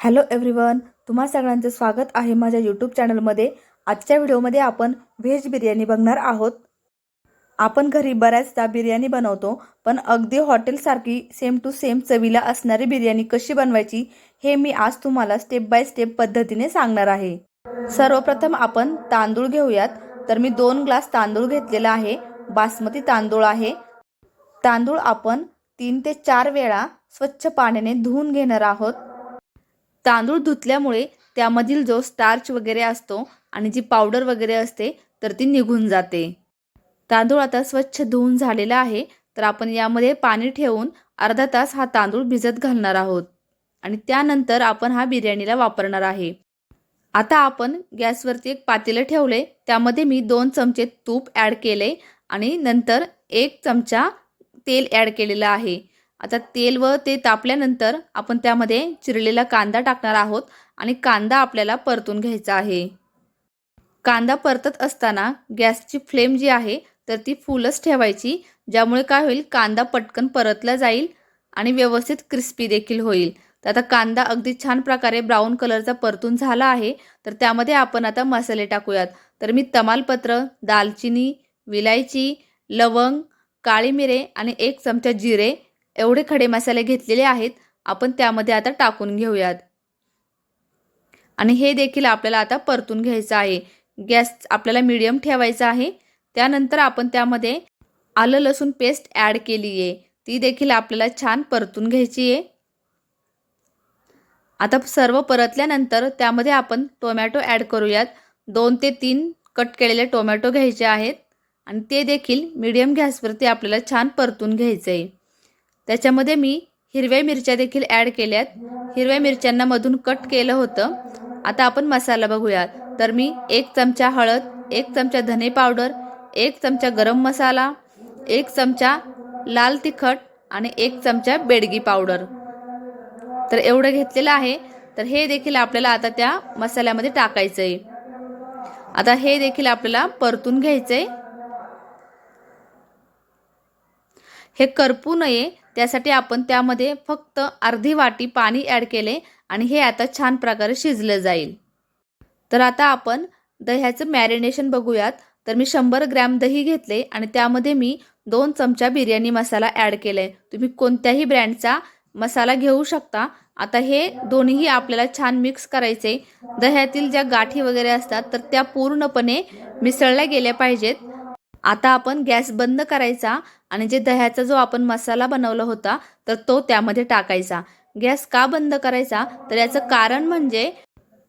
Hello everyone तुम्हा सगळ्यांचं स्वागत आहे माझ्या यूट्यूब चॅनलमध्ये. आजच्या व्हिडिओमध्ये आपण व्हेज बिर्याणी बघणार आहोत. आपण घरी बऱ्याचदा बिर्याणी बनवतो पण अगदी हॉटेलसारखी सेम टू सेम चवीला असणारी बिर्याणी कशी बनवायची हे मी आज तुम्हाला स्टेप बाय स्टेप पद्धतीने सांगणार आहे. सर्वप्रथम आपण तांदूळ घेऊयात. तर मी दोन ग्लास तांदूळ घेतलेला आहे. बासमती तांदूळ आहे. तांदूळ आपण तीन ते चार वेळा स्वच्छ पाण्याने धुवून घेणार आहोत. तांदूळ धुतल्यामुळे त्यामधील जो स्टार्च वगैरे असतो आणि जी पावडर वगैरे असते तर ती निघून जाते. तांदूळ आता स्वच्छ धुवून झालेला आहे तर आपण यामध्ये पाणी ठेवून अर्धा तास हा तांदूळ भिजत घालणार आहोत. आणि त्यानंतर आपण हा बिर्याणीला वापरणार आहे. आता आपण गॅसवरती एक पातेलं ठेवले त्यामध्ये मी दोन चमचे तूप ॲड केले आणि नंतर एक चमचा तेल ॲड केलेलं आहे. आता तेल व ते तापल्यानंतर आपण त्यामध्ये चिरलेला कांदा टाकणार आहोत आणि कांदा आपल्याला परतून घ्यायचा आहे. कांदा परतत असताना गॅसची फ्लेम जी आहे तर ती फुलच ठेवायची ज्यामुळे काय होईल कांदा पटकन परतला जाईल आणि व्यवस्थित क्रिस्पी देखील होईल. तर आता कांदा अगदी छान प्रकारे ब्राऊन कलरचा परतून झाला आहे तर त्यामध्ये आपण आता मसाले टाकूयात. तर मी तमालपत्र दालचिनी विलायची लवंग काळी मिरे आणि एक चमचा जिरे एवढे खडे मसाले घेतलेले आहेत आपण त्यामध्ये आता टाकून घेऊयात. आणि हे देखील आपल्याला आता परतून घ्यायचं आहे. गॅस आपल्याला मिडियम ठेवायचा आहे. त्यानंतर आपण त्यामध्ये आलं लसूण पेस्ट ॲड केली आहे. ती देखील आपल्याला छान परतून घ्यायची आहे. आता सर्व परतल्यानंतर त्यामध्ये आपण टोमॅटो ॲड करूयात. दोन ते तीन कट केलेले टोमॅटो घ्यायचे आहेत. आणि ते देखील मीडियम गॅसवरती आपल्याला छान परतून घ्यायचं आहे त्याच्यामध्ये मी हिरव्या मिरच्या देखील ॲड केल्यात. हिरव्या मिरच्यांना मधून कट केलं होतं. आता आपण मसाला बघूयात. तर मी एक चमचा हळद एक चमचा धने पावडर एक चमचा गरम मसाला एक चमचा लाल तिखट आणि एक चमचा बेडगी पावडर तर एवढं घेतलेलं आहे. तर हे देखील आपल्याला आता त्या मसाल्यामध्ये टाकायचं आहे आता हे देखील आपल्याला परतून घ्यायचं आहे हे करपू नये. त्यासाठी आपण त्यामध्ये फक्त अर्धी वाटी पाणी ॲड केले आणि हे आता छान प्रकारे शिजलं जाईल. तर आता आपण दह्याचं मॅरिनेशन बघूयात. तर मी शंभर ग्रॅम दही घेतले आणि त्यामध्ये मी दोन चमचा बिर्याणी मसाला ॲड केला आहे तुम्ही कोणत्याही ब्रँडचा मसाला घेऊ शकता. आता हे दोन्हीही आपल्याला छान मिक्स करायचे. दह्यातील ज्या गाठी वगैरे असतात तर त्या पूर्णपणे मिसळल्या गेल्या पाहिजेत. आता आपण गॅस बंद करायचा आणि जे दह्याचा जो आपण मसाला बनवला होता तर तो त्यामध्ये टाकायचा. गॅस का बंद करायचा? तर याचं कारण म्हणजे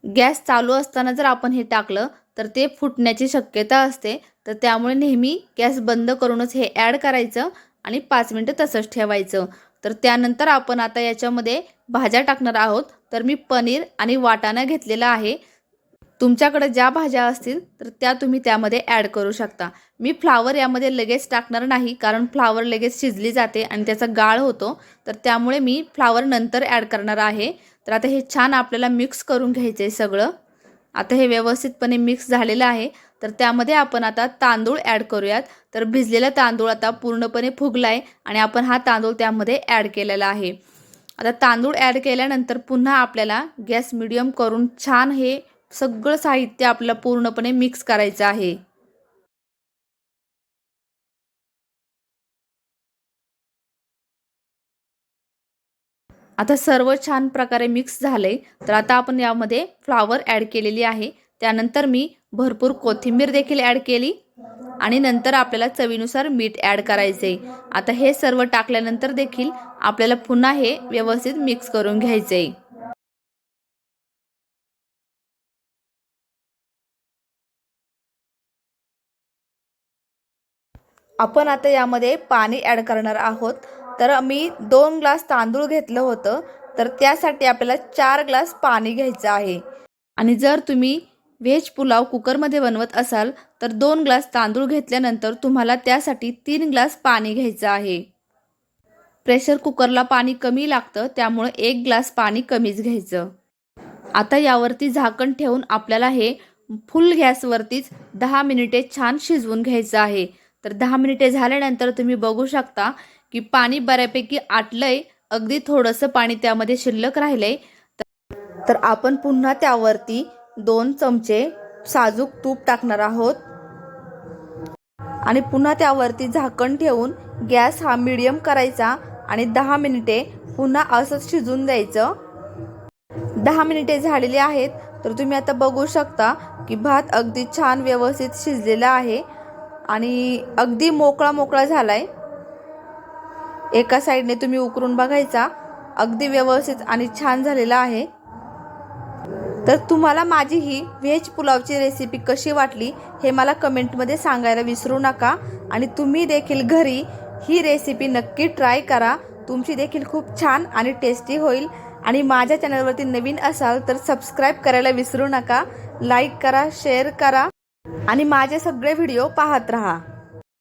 गॅस चालू असताना जर आपण हे टाकलं तर ते फुटण्याची शक्यता असते. तर त्यामुळे नेहमी गॅस बंद करूनच हे ॲड करायचं आणि पाच मिनटं तसंच ठेवायचं. तर त्यानंतर आपण आता याच्यामध्ये भाज्या टाकणार आहोत. तर मी पनीर आणि वाटाणा घेतलेला आहे. तुमच्याकडे ज्या भाज्या असतील तर त्या तुम्ही त्यामध्ये ॲड करू शकता. मी फ्लावर यामध्ये लगेच टाकणार नाही कारण फ्लावर लगेच शिजली जाते आणि त्याचा गाळ होतो. तर त्यामुळे मी फ्लावर नंतर ॲड करणार आहे. तर आता हे छान आपल्याला मिक्स करून घ्यायचं आहे सगळं. आता हे व्यवस्थितपणे मिक्स झालेलं आहे. तर त्यामध्ये आपण आता तांदूळ ॲड करूयात. तर भिजलेला तांदूळ आता पूर्णपणे फुगला आहे आणि आपण हा तांदूळ त्यामध्ये ॲड केलेला आहे. आता तांदूळ ॲड केल्यानंतर पुन्हा आपल्याला गॅस मिडियम करून छान हे सगळं साहित्य आपल्याला पूर्णपणे मिक्स करायचं आहे. आता सर्व छान प्रकारे मिक्स झाले तर आता आपण यामध्ये फ्लावर ॲड केलेली आहे. त्यानंतर मी भरपूर कोथिंबीर देखील ॲड केली आणि नंतर आपल्याला चवीनुसार मीठ ॲड करायचे. आता हे सर्व टाकल्यानंतर देखील आपल्याला पुन्हा हे व्यवस्थित मिक्स करून घ्यायचे. आपण आता यामध्ये पाणी ॲड करणार आहोत. तर मी दोन ग्लास तांदूळ घेतलं होतं. तर त्यासाठी आपल्याला चार ग्लास पाणी घ्यायचं आहे. आणि जर तुम्ही व्हेज पुलाव कुकरमध्ये बनवत असाल तर दोन ग्लास तांदूळ घेतल्यानंतर तुम्हाला त्यासाठी तीन ग्लास पाणी घ्यायचं आहे. प्रेशर कुकरला पाणी कमी लागतं त्यामुळे एक ग्लास पाणी कमीच घ्यायचं. आता यावरती झाकण ठेवून आपल्याला हे फुल गॅसवरतीच दहा मिनिटे छान शिजवून घ्यायचं आहे. तर दहा मिनिटे झाल्यानंतर तुम्ही बघू शकता की पाणी बऱ्यापैकी आटलंय. अगदी थोडंसं पाणी त्यामध्ये शिल्लक राहिलंय. तर आपण पुन्हा त्यावरती दोन चमचे साजूक तूप टाकणार आहोत. आणि पुन्हा त्यावरती झाकण ठेवून गॅस हा मिडियम करायचा आणि दहा मिनिटे पुन्हा असंच शिजून द्यायचं. दहा मिनिटे झालेली आहेत. तर तुम्ही आता बघू शकता की भात अगदी छान व्यवस्थित शिजलेला आहे. आणि अगदी मोकळा मोकळा झाला आहे एका साईडने तुम्ही उकरून बघायचा. अगदी व्यवस्थित आणि छान झालेला आहे. तर तुम्हाला माझी ही व्हेज पुलावची रेसिपी कशी वाटली हे मला कमेंटमध्ये सांगायला विसरू नका. आणि तुम्ही देखील घरी ही रेसिपी नक्की ट्राय करा. तुमची देखील खूप छान आणि टेस्टी होईल. आणि माझ्या चॅनलवरती नवीन असाल तर सबस्क्राईब करायला विसरू नका. लाईक करा शेअर करा. आणि माझे सगळे व्हिडिओ पाहत राहा.